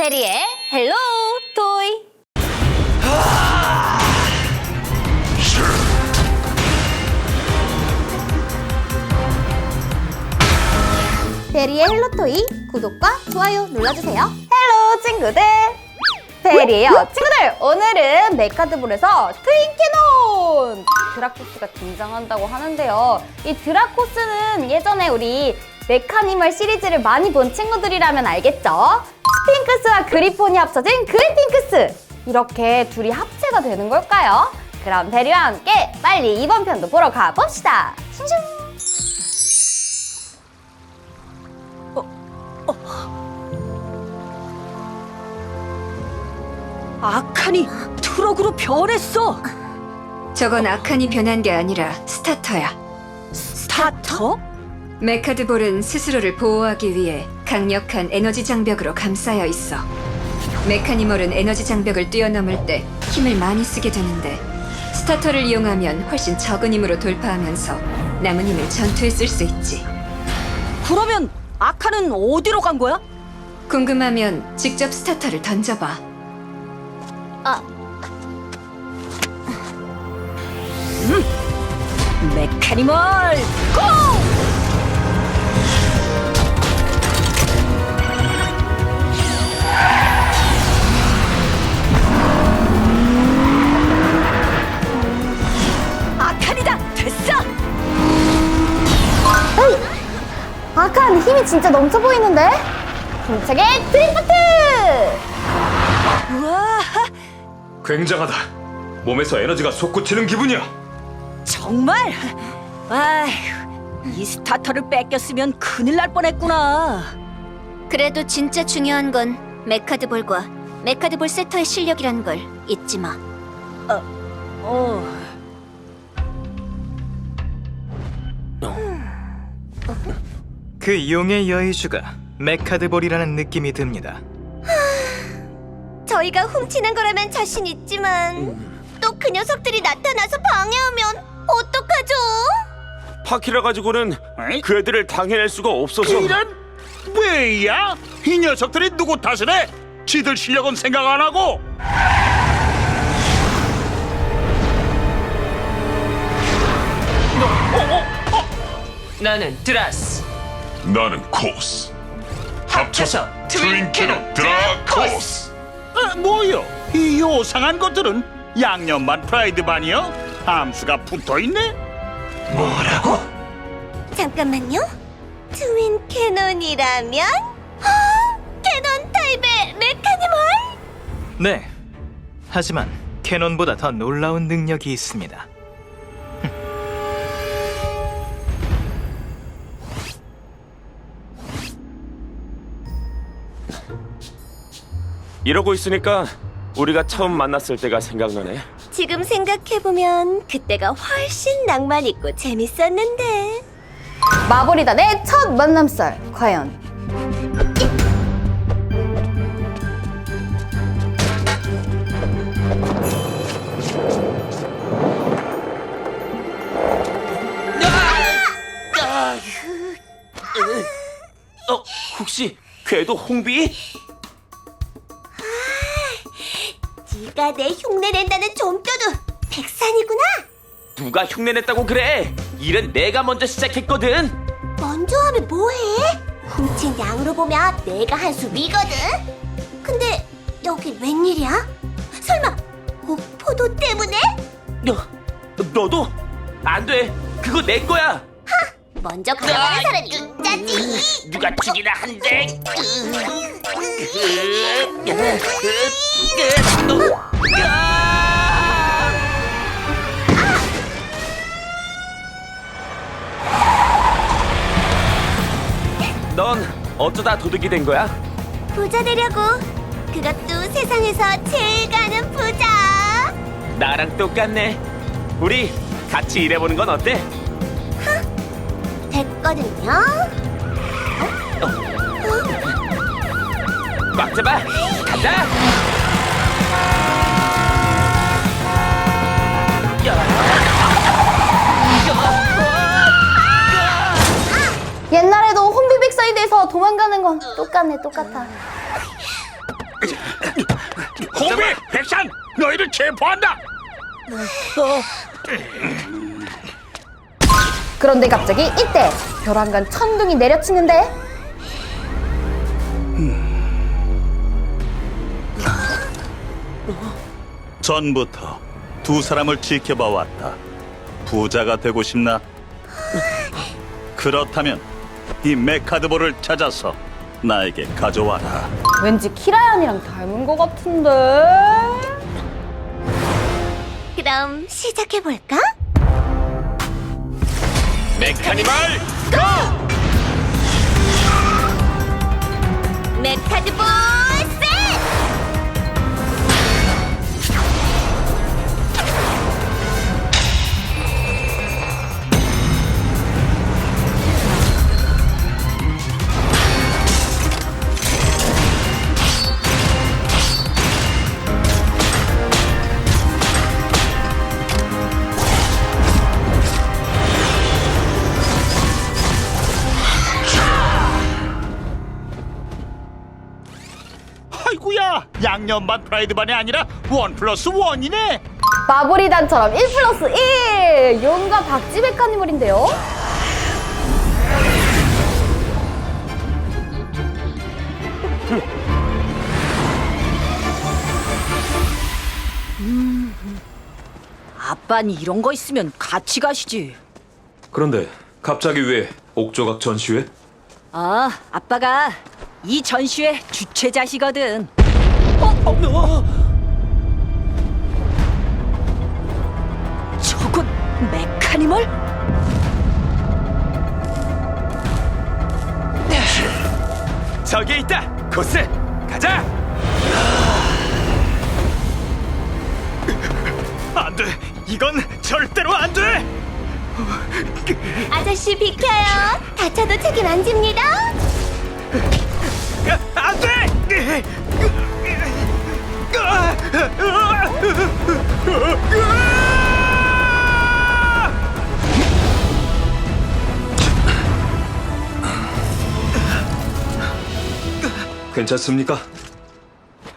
페리의 헬로 토이. 페리의 헬로 토이 구독과 좋아요 눌러주세요. 헬로 친구들! 페리예요. 친구들 오늘은 메카드볼에서 트윈캐논! 드라코스가 등장한다고 하는데요. 이 드라코스는 예전에 우리 메카니멀 시리즈를 많이 본 친구들이라면 알겠죠? 스핑크스와 그리폰이 합쳐진 그리핑크스 이렇게 둘이 합체가 되는 걸까요? 그럼 베리와 함께 빨리 이번 편도 보러 가봅시다 슝슝 아칸이 트럭으로 변했어. 저건 아칸이 변한 게 아니라 스타터야. 스타터? 메카드볼은 스스로를 보호하기 위해 강력한 에너지 장벽으로 감싸여 있어. 메카니멀은 에너지 장벽을 뛰어넘을 때 힘을 많이 쓰게 되는데 스타터를 이용하면 훨씬 적은 힘으로 돌파하면서 남은 힘을 전투에 쓸 수 있지. 그러면 아칸은 어디로 간 거야? 궁금하면 직접 스타터를 던져봐. 메카니멀 고! 진짜 넘쳐 보이는데? 힘차게 드리프트! 우와 굉장하다. 몸에서 에너지가 솟구치는 기분이야. 정말. 아휴 이 스타터를 뺏겼으면 큰일 날 뻔했구나. 그래도 진짜 중요한 건 메카드볼과 메카드볼 세터의 실력이란 걸 잊지 마. 어. 그 용의 여의주가 메카드볼이라는 느낌이 듭니다. 저희가 훔치는 거라면 자신 있지만 또 그 녀석들이 나타나서 방해하면 어떡하죠? 파키라 가지고는 그 애들을 당해낼 수가 없어서 이런 왜야? 이 녀석들이 누구 탓을 해? 지들 실력은 생각 안 하고 나는 드라스 나는 코스. 합쳐서 트윈캐논 드라코스 아, 뭐요? 이 요상한 것들은 양념반 프라이드 반이요? 함수가 붙어 있네? 뭐라고? 잠깐만요. 트윈 캐논이라면 아, 캐논 타입의 메카니멀? 네. 하지만 캐논보다 더 놀라운 능력이 있습니다. 이러고 있으니까 우리가 처음 만났을 때가 생각나네. 지금 생각해보면 그때가 훨씬 낭만 있고 재밌었는데. 마보리단의 첫 만남썰 과연 어, 혹시 궤도 홍비? 네가 내 흉내 낸다는 좀떠도 백산이구나. 누가 흉내냈다고 그래? 일은 내가 먼저 시작했거든. 먼저 하면 뭐해? 훔친 양으로 보면 내가 한 수 위거든. 근데 여기 웬일이야? 설마 오포도 때문에? 너, 너도? 안 돼. 그거 내 거야. 먼저 가져가는 사람이 짜지. 누가 죽이나 한대. 넌 어쩌다 도둑이 된 거야? 부자 되려고. 그것도 세상에서 제일 가는 부자. 나랑 똑같네. 우리 같이 일해보는 건 어때? 됐거든요. 막 잡아! 간다! 옛날에도 홈비백사이드에서 도망가는 건 똑같네, 똑같아. 호비! 백산! 너희를 체포한다! 어, 그런데 갑자기 이때 벼랑간 천둥이 내려치는데 전부터 두 사람을 지켜봐 왔다. 부자가 되고 싶나? 그렇다면 이 메카드볼을 찾아서 나에게 가져와라. 왠지 키라얀이랑 닮은 것 같은데 그럼 시작해볼까? 메카니멀 메 아이구야 양념 반 프라이드 반이 아니라 원 플러스 원이네. 마블이단처럼 1 플러스 1 용과 박쥐 메카니멀인데요 아빠는 이런 거 있으면 같이 가시지. 그런데 갑자기 왜 옥조각 전시회? 아, 아빠가 이 전시회 주최자시거든. 어? 저건 메카니멀? 저기 있다 코스 가자 안 돼! 이건 절대로 안 돼! 아저씨 비켜요. 다쳐도 책임 안 집니다. 안 돼! 괜찮습니까?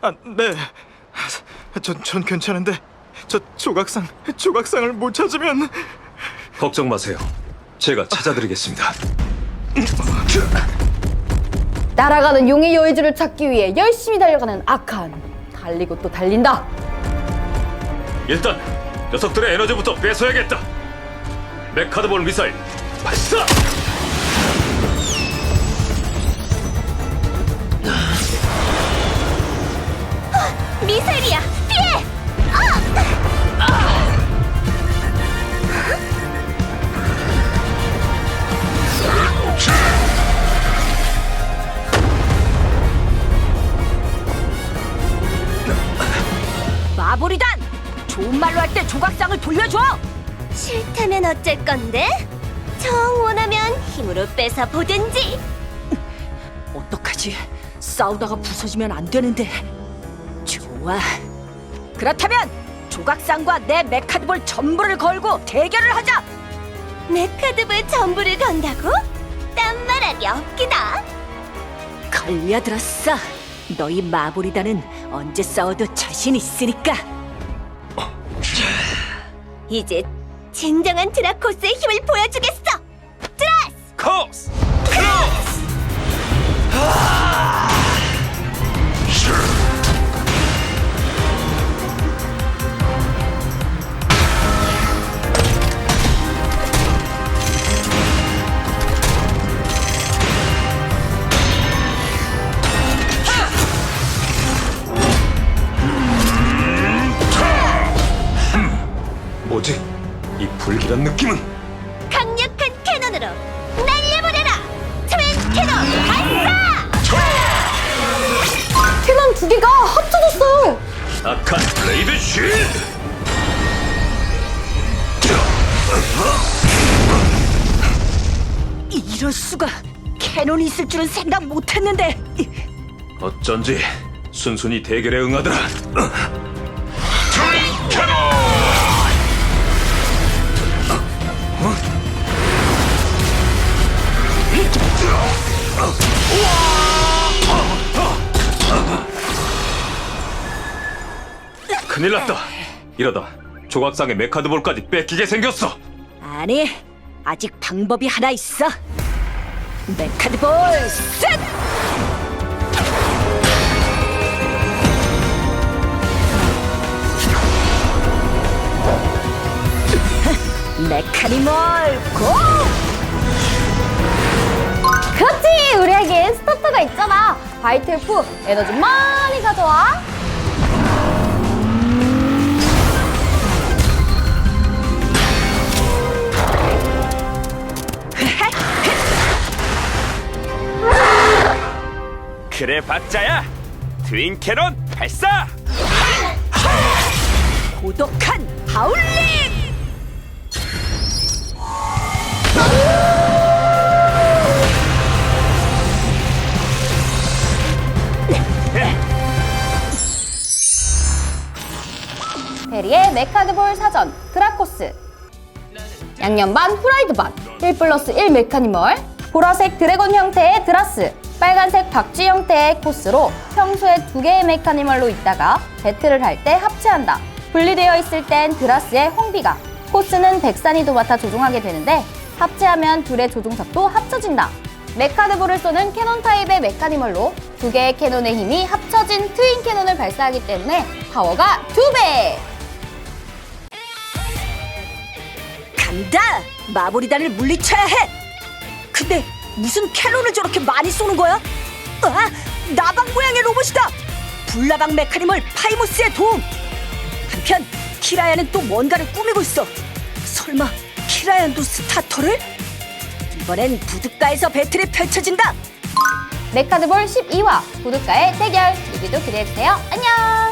아, 네. 전, 전 괜찮은데 저 조각상, 조각상을 못 찾으면 걱정 마세요. 제가 찾아드리겠습니다. 날아가는 용의 여의주를 찾기 위해 열심히 달려가는 아칸 달리고 또 달린다 일단 녀석들의 에너지부터 뺏어야겠다. 메카드볼 미사일 발사! 말로 할 때 조각상을 돌려줘! 싫다면 어쩔 건데? 정 원하면 힘으로 뺏어 보든지. 어떡하지? 싸우다가 부서지면 안 되는데. 좋아. 그렇다면 조각상과 내 메카드볼 전부를 걸고 대결을 하자! 메카드볼 전부를 건다고? 딴 말하기 없기다. 걸려들었어. 너희 마블이단은 언제 싸워도 자신 있으니까. 이제 진정한 드라코스의 힘을 보여주겠어. 드라스! 코스 뭐지? 악한 블레이드 쉴드! 이럴 수가. 캐논이 있을 줄은 생각 못했는데. 어쩐지 순순히 대결에 응하더라. 큰일 났다. 이러다 조각상의 메카드볼까지 뺏기게 생겼어. 아니, 아직 방법이 하나 있어. 메카드볼 셋! 메카니멀 고! 그렇지! 우리에겐 스타터가 있잖아. 바이틀프 에너지 많이 가져와. 그래 봤자야. 트윈 캐논 발사. 고독한 하울링! 베리의 메카드볼 사전 드라코스 양념 반 후라이드 반1 플러스 1 메카니멀 보라색 드래곤 형태의 드라스 빨간색 박쥐 형태의 코스로 평소에 두 개의 메카니멀로 있다가 배틀을 할 때 합체한다 분리되어 있을 땐 드라스의 홍비가 코스는 백산이 도맡아 조종하게 되는데 합체하면 둘의 조종석도 합쳐진다 메카드볼을 쏘는 캐논 타입의 메카니멀로 두 개의 캐논의 힘이 합쳐진 트윈 캐논을 발사하기 때문에 파워가 두 배! 간다! 마보리단을 물리쳐야 해! 근데 무슨 캐논을 저렇게 많이 쏘는 거야? 아! 나방 모양의 로봇이다! 불나방 메카니멀 파이모스의 도움! 한편 키라얀은 또 뭔가를 꾸미고 있어! 설마 키라얀도 스타터를? 이번엔 부둣가에서 배틀이 펼쳐진다! 메카드볼 12화 구독가의 대결 리뷰도 기대해주세요. 안녕!